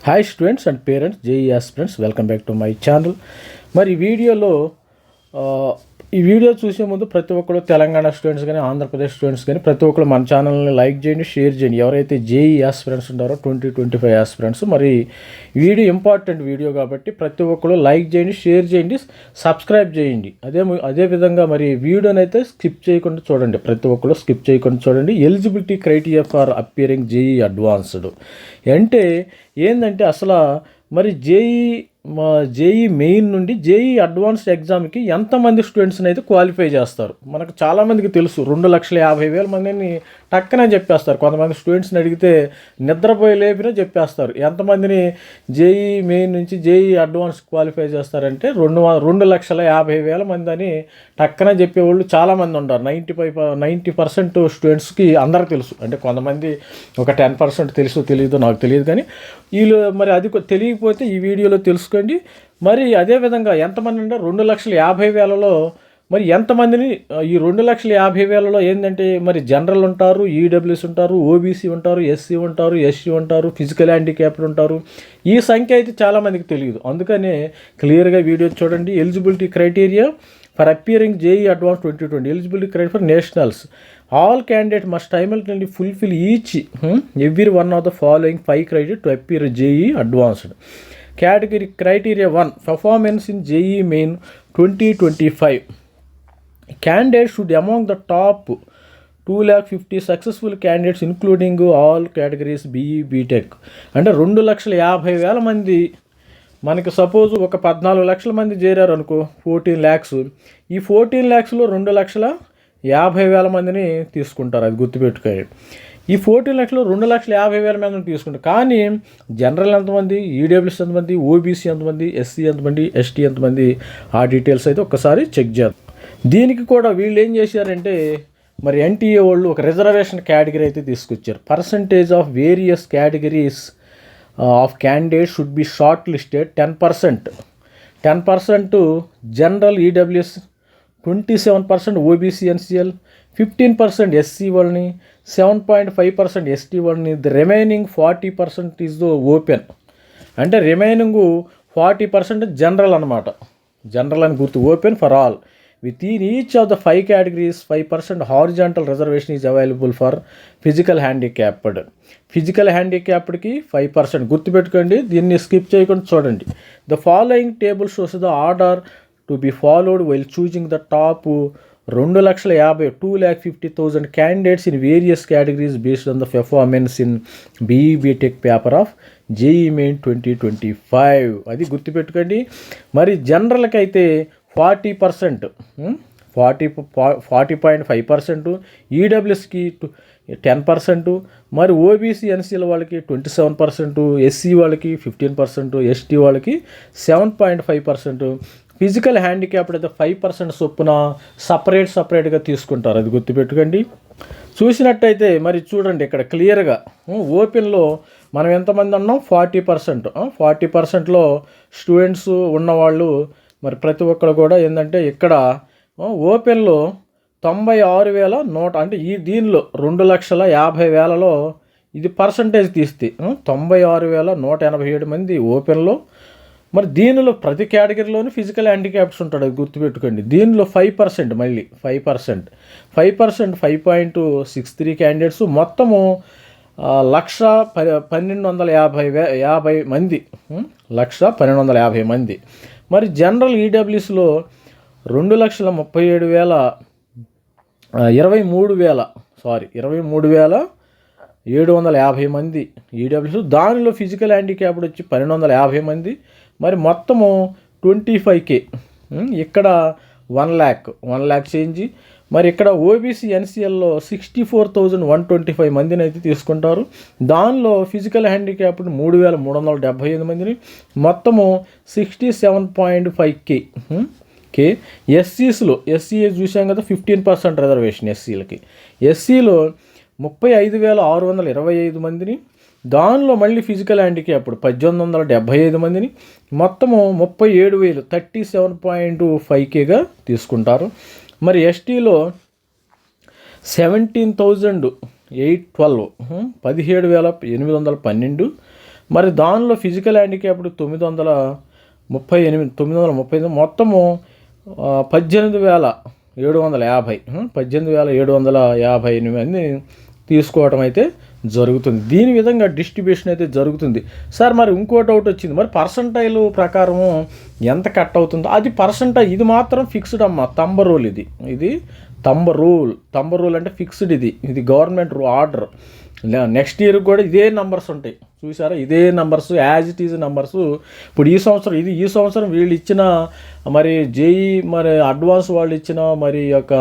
Hi students and parents JEE aspirants welcome back to my channel మరి వీడియోలో ఈ video చూసే ముందు ప్రతి ఒక్కరు తెలంగాణ స్టూడెంట్స్ కానీ ఆంధ్రప్రదేశ్ స్టూడెంట్స్ కానీ ప్రతి ఒక్కరు మన ఛానల్ని లైక్ చేయండి షేర్ చేయండి. ఎవరైతే జేఈ ఆస్పిరెంట్స్ ఉంటారో ట్వంటీ ట్వంటీ ఫైవ్ ఆస్పిరెంట్స్ మరి వీడియో ఇంపార్టెంట్ వీడియో కాబట్టి ప్రతి ఒక్కరు లైక్ చేయండి షేర్ చేయండి సబ్స్క్రైబ్ చేయండి. అదే అదే విధంగా మరి వీడియోని అయితే స్కిప్ చేయకుండా చూడండి. ప్రతి ఒక్కరు స్కిప్ చేయకుండా చూడండి. Eligibility criteria for appearing JEE advanced అంటే ఏంటంటే అసలు మరి జేఈ మా జేఈ మెయిన్ నుండి జేఈ అడ్వాన్స్డ్ ఎగ్జామ్కి ఎంతమంది స్టూడెంట్స్ని అయితే క్వాలిఫై చేస్తారు? మనకు చాలామందికి తెలుసు. రెండు లక్షల యాభై వేల మందిని టక్కనే చెప్పేస్తారు. కొంతమంది స్టూడెంట్స్ని అడిగితే నిద్రపోయి లేపినా చెప్పేస్తారు. ఎంతమందిని జేఈ మెయిన్ నుంచి జేఈ అడ్వాన్స్ క్వాలిఫై చేస్తారంటే రెండు వ- రెండు లక్షల యాభై వేల మంది అని టక్కనే చెప్పేవాళ్ళు చాలామంది ఉంటారు. నైంటీ ఫైవ్ నైంటీ పర్సెంట్ స్టూడెంట్స్కి అందరికి తెలుసు. అంటే కొంతమంది ఒక టెన్ పర్సెంట్ తెలుసు తెలియదు నాకు తెలియదు కానీ వీళ్ళు మరి అది తెలియకపోతే ఈ వీడియోలో తెలుసుకోండి. మరి అదేవిధంగా ఎంతమంది అంటే రెండు లక్షల యాభై వేలలో మరి ఎంతమందిని ఈ రెండు లక్షల యాభై వేలలో ఏంటంటే మరి జనరల్ ఉంటారు ఈడబ్ల్యూఎస్ ఉంటారు ఓబీసీ ఉంటారు ఎస్సీ ఉంటారు ఎస్సీ ఉంటారు ఫిజికల్ హ్యాండిక్యాప్డ్ ఉంటారు. ఈ సంఖ్య అయితే చాలామందికి తెలియదు. అందుకనే క్లియర్గా వీడియో చూడండి. Eligibility criteria for appearing JEE advance twenty twenty eligibility criteria for nationals all candidate must టైమల్టరీ fulfil each every one of the following five criteria to appear JEE advanced category criteria one performance in JEE main twenty twenty five candidate should among the top two lakh fifty successful candidates including all categories BE BTech అంటే రెండు లక్షల యాభై వేల మంది మనకి suppose ఒక పద్నాలుగు లక్షల మంది చేరారు అనుకో ఫోర్టీన్ ల్యాక్స్ ఈ ఫోర్టీన్ ల్యాక్స్లో రెండు లక్షల యాభై వేల మందిని తీసుకుంటారు అది గుర్తుపెట్టుకోండి. ఈ ఫోర్టీన్ లక్షలు రెండు లక్షల యాభై వేల మందిని తీసుకుంటారు. కానీ జనరల్ ఎంతమంది ఈడబ్ల్యూఎస్ ఎంతమంది ఓబీసీ ఎంతమంది ఎస్సీ ఎంతమంది ఎస్టీ ఎంతమంది ఆ డీటెయిల్స్ అయితే ఒక్కసారి చెక్ చేద్దాం. దీనికి కూడా వీళ్ళు ఏం చేశారంటే మరి ఎన్టీఏ వాళ్ళు ఒక రిజర్వేషన్ కేటగిరీ అయితే తీసుకొచ్చారు. Percentage of various categories of candidate should be short listed ten percent ten percent general EWS twenty seven percent OBC NCL fifteen percent SC వాళ్ళని seven point five percent ST వాళ్ళని the remaining forty percent is the open అంటే remaining forty percent general అనమాట general అని గుర్తు open for all within each of the five categories five percent horizontal reservation is available for physical handicapped physical హ్యాండిక్యాప్డ్కి five percent గుర్తుపెట్టుకోండి దీన్ని skip చేయకుండా చూడండి. The following table shows the order to be followed while choosing the top రెండు లక్షల యాభై two lakh fifty thousand candidates in various categories based on the performance in BE BTech paper of JEE main twenty twenty five అది గుర్తుపెట్టుకోండి మరి జనరల్కి అయితే forty percent forty forty point five percent ఈడబ్ల్యూఎస్కి ten percent మరి OBC ఎన్సీల వాళ్ళకి twenty seven percent SC వాళ్ళకి fifteen percent ST వాళ్ళకి seven point five percent. Physical handicapped అయితే ఫైవ్ పర్సెంట్ చొప్పున సపరేట్ సపరేట్గా తీసుకుంటారు. అది గుర్తుపెట్టుకోండి. చూసినట్టయితే మరి చూడండి ఇక్కడ క్లియర్గా ఓపెన్లో మనం ఎంతమంది ఉన్నాం? ఫార్టీ పర్సెంట్ ఫార్టీ పర్సెంట్లో స్టూడెంట్స్ ఉన్నవాళ్ళు మరి ప్రతి ఒక్కరు కూడా ఏంటంటే ఇక్కడ ఓపెన్లో తొంభై ఆరు వేల నూట అంటే ఈ దీనిలో రెండు లక్షల యాభై వేలలో ఇది పర్సంటేజ్ తీస్తే తొంభై ఆరు వేల నూట ఎనభై ఏడు మంది ఓపెన్లో. మరి దీనిలో ప్రతి కేటగిరీలోనూ ఫిజికల్ హ్యాండిక్యాప్స్ ఉంటాడు అది గుర్తుపెట్టుకోండి. దీనిలో ఫైవ్ పర్సెంట్ మళ్ళీ five percent five percent five point six three candidates మొత్తము లక్ష ప పన్నెండు వందల యాభై వే యాభై మంది లక్ష పన్నెండు వందల యాభై మంది. మరి జనరల్ ఈడబ్ల్యూస్లో రెండు లక్షల ముప్పై ఏడు వేల ఇరవై మూడు వేల సారీ ఇరవై మూడు వేల ఏడు వందల యాభై మంది ఈడబ్ల్యూస్ దానిలో ఫిజికల్ హ్యాండిక్యాప్డ్ వచ్చి పన్నెండు వందల యాభై మంది. మరి మొత్తము ట్వంటీ ఫైవ్ కే ఇక్కడ one lakh one lakh change మరి ఇక్కడ OBC ఎన్సీఎల్లో sixty four thousand one twenty five మందిని అయితే తీసుకుంటారు. దానిలో ఫిజికల్ హ్యాండిక్యాప్డ్ మూడు వేల మూడు వందల డెబ్భై ఐదు మందిని మొత్తము sixty seven point five K K. ఎస్సీస్లో SC చూసాం కదా ఫిఫ్టీన్ పర్సెంట్ రిజర్వేషన్ ఎస్సీలకి. ఎస్సీలో ముప్పై ఐదు వేల ఆరు వందల ఇరవై ఐదు మందిని దానిలో మళ్ళీ ఫిజికల్ హ్యాండిక్యాప్డ్ పద్దెనిమిది వందల డెబ్బై ఐదు మందిని మొత్తము ముప్పై ఏడు వేలు థర్టీ సెవెన్ పాయింట్ ఫైవ్ కేగా తీసుకుంటారు. మరి ఎస్టీలో సెవెంటీన్ థౌజండ్ ఎయిట్ ట్వెల్వ్ పదిహేడు వేల ఎనిమిది వందల పన్నెండు. మరి దానిలో ఫిజికల్ హ్యాండిక్యాప్డ్ తొమ్మిది వందల ముప్పై ఎనిమిది తొమ్మిది వందల ముప్పై ఎనిమిది మొత్తము పద్దెనిమిది వేల ఏడు వందల యాభై పద్దెనిమిది వేల ఏడు వందల యాభై ఎనిమిది తీసుకోవటం అయితే జరుగుతుంది. దీని విధంగా డిస్ట్రిబ్యూషన్ అయితే జరుగుతుంది. సార్ మరి ఇంకో డౌట్ వచ్చింది. మరి పర్సంటైల్ ప్రకారము ఎంత కట్ అవుతుందో అది పర్సంటైల్ ఇది మాత్రం ఫిక్స్డ్ అమ్మా. తంబ రూల్ ఇది. ఇది తంబ రూల్. తంబ రూల్ అంటే ఫిక్స్డ్ ఇది. ఇది గవర్నమెంట్ ఆర్డర్. నెక్స్ట్ ఇయర్ కూడా ఇదే నంబర్స్ ఉంటాయి. చూసారా ఇదే numbers as it is numbers ఇప్పుడు ఈ సంవత్సరం ఇది ఈ సంవత్సరం వీళ్ళు ఇచ్చిన మరి జేఈ మరి అడ్వాన్స్ వాళ్ళు ఇచ్చిన మరి యొక్క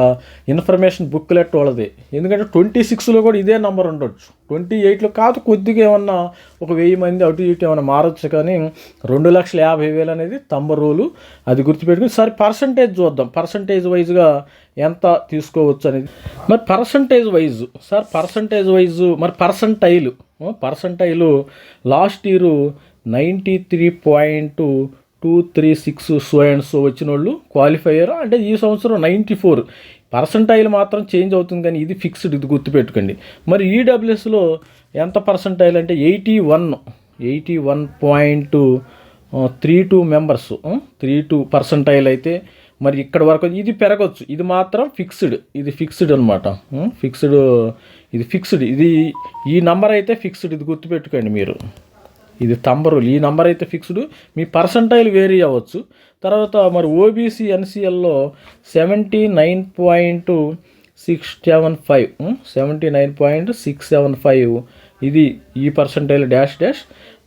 ఇన్ఫర్మేషన్ బుక్లెట్ వాళ్ళది. ఎందుకంటే ట్వంటీ సిక్స్లో కూడా ఇదే నంబర్ ఉండొచ్చు. ట్వంటీ ఎయిట్లో కాదు కొద్దిగా ఏమన్నా ఒక వెయ్యి మంది అటు ఇటు ఏమైనా మారచ్చు కానీ రెండు లక్షల యాభై వేలు అనేది తంబ రూలు అది గుర్తుపెట్టుకుని సరే పర్సంటేజ్ చూద్దాం. పర్సంటేజ్ వైజ్గా ఎంత తీసుకోవచ్చు అనేది. మరి percentage wise sir percentage wise మరి percentile percentile last year ninety three point two three six so and so వచ్చిన వాళ్ళు క్వాలిఫైయర్ అంటే ఈ సంవత్సరం నైంటీ ఫోర్. పర్సంటైల్ మాత్రం చేంజ్ అవుతుంది కానీ ఇది ఫిక్స్డ్ ఇది గుర్తుపెట్టుకోండి. మరి ఈడబ్ల్యూఎస్లో ఎంత పర్సంటైల్ అంటే eighty one eighty one point three two members three two percentile అయితే మరి ఇక్కడ వరకు ఇది పెరగచ్చు. ఇది మాత్రం ఫిక్స్డ్ ఇది ఫిక్స్డ్ అనమాట ఫిక్స్డ్ ఇది ఫిక్స్డ్ ఇది ఈ నంబర్ అయితే ఫిక్స్డ్ ఇది గుర్తుపెట్టుకోండి మీరు. ఇది తంబరు ఈ నంబర్ అయితే ఫిక్స్డ్ మీ పర్సంటైల్ వేరీ అవ్వచ్చు. తర్వాత మరి OBC ఎన్సిఎల్లో seventy nine point six seven five seventy nine point six seven five ఇది ఈ పర్సంటైల్ డాష్ డాష్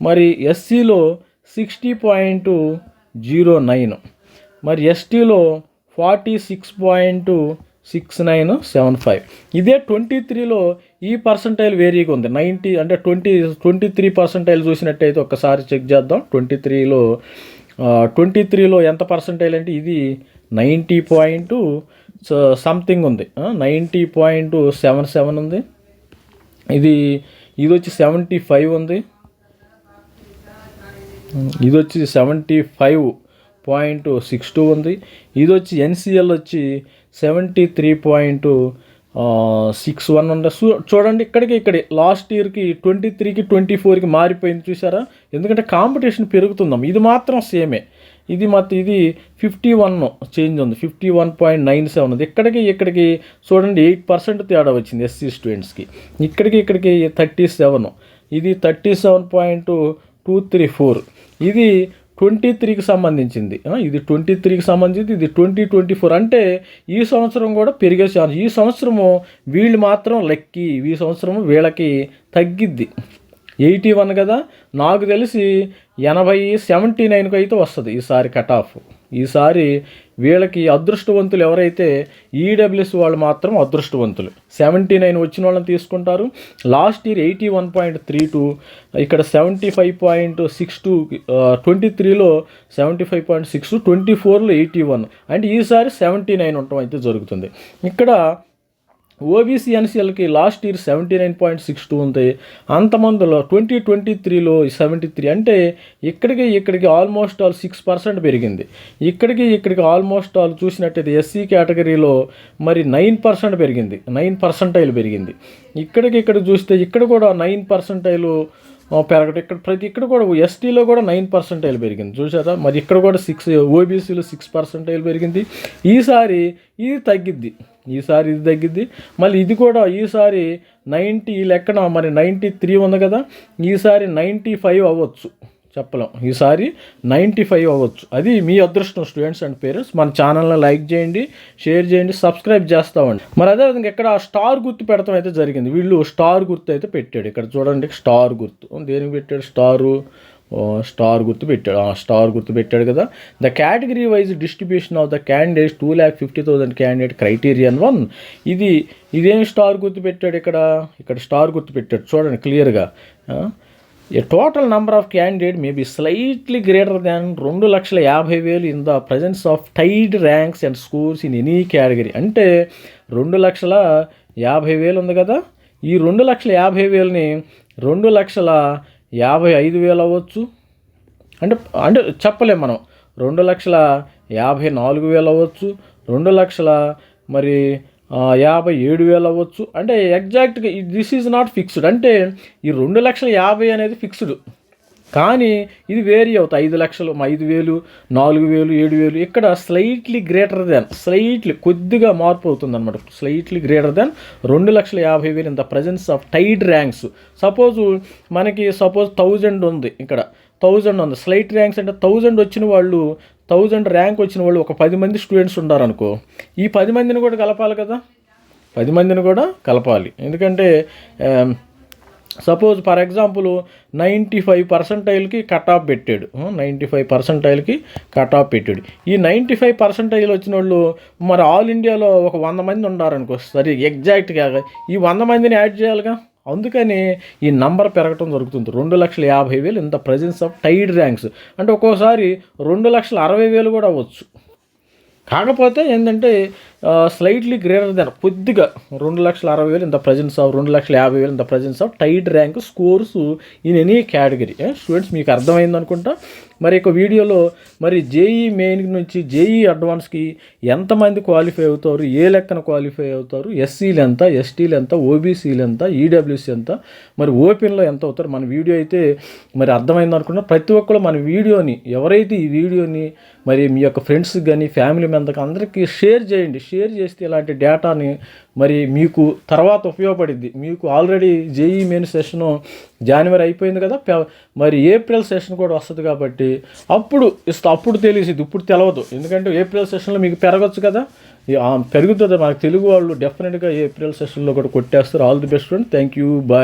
మరి ఎస్సీలో సిక్స్టీ పాయింట్ జీరో నైన్ మరి ఎస్టీలో forty six point six nine seven five ఇదే ట్వంటీ త్రీలో ఈ పర్సంటైల్ వేరీగా ఉంది. నైంటీ అంటే ట్వంటీ ట్వంటీ త్రీ పర్సంటైల్ చూసినట్టయితే ఒకసారి చెక్ చేద్దాం. ట్వంటీ త్రీలో ట్వంటీ త్రీలో ఎంత పర్సంటైల్ అంటే ఇది నైంటీ పాయింట్ సంథింగ్ ఉంది. నైంటీ పాయింట్ సెవెన్ సెవెన్ ఉంది. ఇది ఇది వచ్చి సెవెంటీ ఫైవ్ ఉంది. ఇది వచ్చి seventy five point six two ఉంది. ఇది వచ్చి ఎన్సిఎల్ వచ్చి seventy three point six one ఉంది. చూ- చూడండి ఇక్కడికి ఇక్కడే లాస్ట్ ఇయర్కి ట్వంటీ త్రీకి ట్వంటీ ఫోర్కి మారిపోయింది చూసారా ఎందుకంటే కాంపిటీషన్ పెరుగుతుందాం ఇది మాత్రం సేమే. ఇది మాత్రం ఇది ఫిఫ్టీ వన్ చేంజ్ ఉంది. Fifty one point nine seven ఉంది. ఇక్కడికి ఇక్కడికి చూడండి ఎయిట్ పర్సెంట్ తేడా వచ్చింది ఎస్సీ స్టూడెంట్స్కి. ఇక్కడికి ఇక్కడికి థర్టీ సెవెన్. ఇది thirty seven point two three four. ఇది ట్వంటీ త్రీకి సంబంధించింది. ఇది ట్వంటీ త్రీకి సంబంధించింది ఇది ట్వంటీ ట్వంటీ ఫోర్. అంటే ఈ సంవత్సరం కూడా పెరిగే ఛాన్స్. ఈ సంవత్సరము వీళ్ళు మాత్రం లెక్కి ఈ సంవత్సరం వీళ్ళకి తగ్గిద్ది. ఎయిటీ వన్ కదా నాకు తెలిసి ఎనభై సెవెంటీ నైన్కి అయితే వస్తుంది ఈసారి కట్ ఆఫ్ ఈసారి వీళ్ళకి అదృష్టవంతులు ఎవరైతే ఈడబ్ల్యూఎస్ వాళ్ళు మాత్రం అదృష్టవంతులు. సెవెంటీ నైన్ వచ్చిన వాళ్ళని తీసుకుంటారు. Last year eighty one point three two ఇక్కడ seventy five point six two twenty త్రీలో seventy five point six twenty ఫోర్లో ఎయిటీ వన్. అంటే ఈసారి సెవెంటీ నైన్ ఉండటం అయితే జరుగుతుంది. ఇక్కడ OBC ఎన్సీఎల్కి last year seventy nine point six two ఉంది. అంతమందిలో ట్వంటీ ట్వంటీ త్రీలో సెవెంటీ త్రీ అంటే ఇక్కడికి ఇక్కడికి ఆల్మోస్ట్ ఆల్ సిక్స్ పర్సెంట్ పెరిగింది. ఇక్కడికి ఇక్కడికి ఆల్మోస్ట్ ఆల్ చూసినట్టయితే ఎస్సీ కేటగిరీలో మరి నైన్ పర్సెంట్ పెరిగింది. నైన్ పర్సెంటైల్ పెరిగింది. ఇక్కడికి ఇక్కడ చూస్తే ఇక్కడ కూడా నైన్ పర్సెంటైలు పెరగడం ఇక్కడ ప్రతి ఇక్కడ కూడా ఎస్టీలో కూడా నైన్ పర్సెంటైల్ పెరిగింది. చూసారా మరి ఇక్కడ కూడా సిక్స్ ఓబీసీలో సిక్స్ పర్సెంటైల్ పెరిగింది. ఈసారి ఇది తగ్గిద్ది. ఈసారి ఇది తగ్గిద్ది. మళ్ళీ ఇది కూడా ఈసారి నైంటీ లెక్కన మరి నైంటీ త్రీ ఉంది కదా? ఈసారి నైంటీ ఫైవ్ అవ్వచ్చు. చెప్పలేం. ఈసారి నైంటీ ఫైవ్ అవ్వచ్చు. అది మీ అదృష్టం స్టూడెంట్స్ అండ్ పేరెంట్స్. మన ఛానల్ని లైక్ చేయండి షేర్ చేయండి సబ్స్క్రైబ్ చేస్తామండి. మరి అదేవిధంగా ఇక్కడ స్టార్ గుర్తు పెడతాం అయితే జరిగింది. వీళ్ళు స్టార్ గుర్తు అయితే పెట్టాడు. ఇక్కడ చూడండి స్టార్ గుర్తు. దేనికి పెట్టాడు? స్టారు. స్టార్ గుర్తు పెట్టాడు. ఆ, స్టార్ గుర్తు పెట్టాడు కదా. The category wise distribution of the candidates two lakh fifty thousand candidate criterion one. ఇది ఇదేం స్టార్ గుర్తు పెట్టాడు ఇక్కడ? ఇక్కడ స్టార్ గుర్తు పెట్టాడు. చూడండి క్లియర్గా. A total number of candidate may slightly greater than రెండు లక్షల యాభై వేలు in the presence of tied ranks and scores in any category అంటే రెండు లక్షల యాభై వేలు ఉంది కదా? ఈ రెండు లక్షల యాభై వేలని రెండు లక్షల యాభై ఐదు వేలు అవ్వచ్చు. అంటే అంటే చెప్పలేం మనం. రెండు లక్షల యాభై నాలుగు వేలు అవ్వచ్చు. రెండు లక్షల మరి యాభై ఏడు వేలు అవ్వచ్చు. అంటే ఎగ్జాక్ట్గా దిస్ ఈజ్ నాట్ ఫిక్స్డ్. అంటే ఈ రెండు లక్షల యాభై అనేది ఫిక్స్డ్. కానీ ఇది వేరీ అవుతాయి. ఐదు లక్షలు ఐదు వేలు నాలుగు వేలు ఏడు వేలు. ఇక్కడ స్లైట్లీ గ్రేటర్ దెన్ స్లైట్లీ కొద్దిగా మార్పు అవుతుంది అనమాట స్లైట్లీ గ్రేటర్ దెన్ రెండు లక్షల యాభై వేలు. In the presence of tied ranks suppose మనకి సపోజ్ థౌజండ్ ఉంది ఇక్కడ. థౌజండ్ ఉంది స్లైట్ ర్యాంక్స్ అంటే థౌజండ్ వచ్చిన వాళ్ళు థౌజండ్ ర్యాంక్ వచ్చిన వాళ్ళు ఒక పది మంది స్టూడెంట్స్ ఉన్నారనుకో ఈ పది మందిని కూడా కలపాలి కదా? పది మందిని కూడా కలపాలి. ఎందుకంటే suppose for example ninety five పర్సంటైల్కి cut off పెట్టాడు. నైంటీ ఫైవ్ పర్సంటైల్కి కట్ ఆఫ్ పెట్టాడు. ఈ నైంటీ ఫైవ్ పర్సంటైల్ వచ్చిన వాళ్ళు మరి ఆల్ ఇండియాలో ఒక వంద మంది ఉన్నారనుకో సరే ఎగ్జాక్ట్గా ఈ వంద మందిని యాడ్ చేయాలిగా? అందుకని ఈ నంబర్ పెరగటం జరుగుతుంది. రెండు లక్షల యాభై వేలు ఇంత ప్రజెన్స్ ఆఫ్ టైడ్ ర్యాంక్స్ అంటే ఒక్కోసారి రెండు లక్షల అరవై వేలు కూడా అవ్వచ్చు. కాకపోతే ఏంటంటే స్లైట్లీ గ్రేటర్ దెన్ కొద్దిగా రెండు లక్షల అరవై వేలు ఇంత ప్రజెన్స్ ఆఫ్ రెండు లక్షల యాభై వేలు ఇంత presence of tied rank scores in any category students మీకు అర్థమైంది అనుకుంటా? మరి ఇక వీడియోలో మరి జేఈ మెయిన్ నుంచి జేఈ అడ్వాన్స్కి ఎంతమంది క్వాలిఫై అవుతారు? ఏ లెక్కన క్వాలిఫై అవుతారు? ఎస్సీలు ఎంత ఎస్టీలు ఎంత ఓబీసీలు ఎంత ఈడబ్ల్యూసీ ఎంత మరి ఓపెన్లో ఎంత అవుతారు? మన వీడియో అయితే మరి అర్థమైంది అనుకున్నా ప్రతి ఒక్కరు మన వీడియోని ఎవరైతే ఈ వీడియోని మరి మీ యొక్క ఫ్రెండ్స్కి కానీ ఫ్యామిలీ మెంబర్కి అందరికీ షేర్ చేయండి. షేర్ చేస్తే ఇలాంటి డేటాని మరి మీకు తర్వాత ఉపయోగపడింది మీకు ఆల్రెడీ జేఈ మెయిన్ సెషను జనవరి అయిపోయింది కదా పె- మరి ఏప్రిల్ సెషన్ కూడా వస్తుంది కాబట్టి అప్పుడు ఇస్తా అప్పుడు తెలిసింది ఇప్పుడు తెలవదు. ఎందుకంటే ఏప్రిల్ సెషన్లో మీకు పెరగచ్చు కదా. పెరుగుతుంది. మనకు తెలుగు వాళ్ళు డెఫినెట్గా ఏప్రిల్ సెషన్లో కూడా కొట్టేస్తారు. All the best friend thank you bye.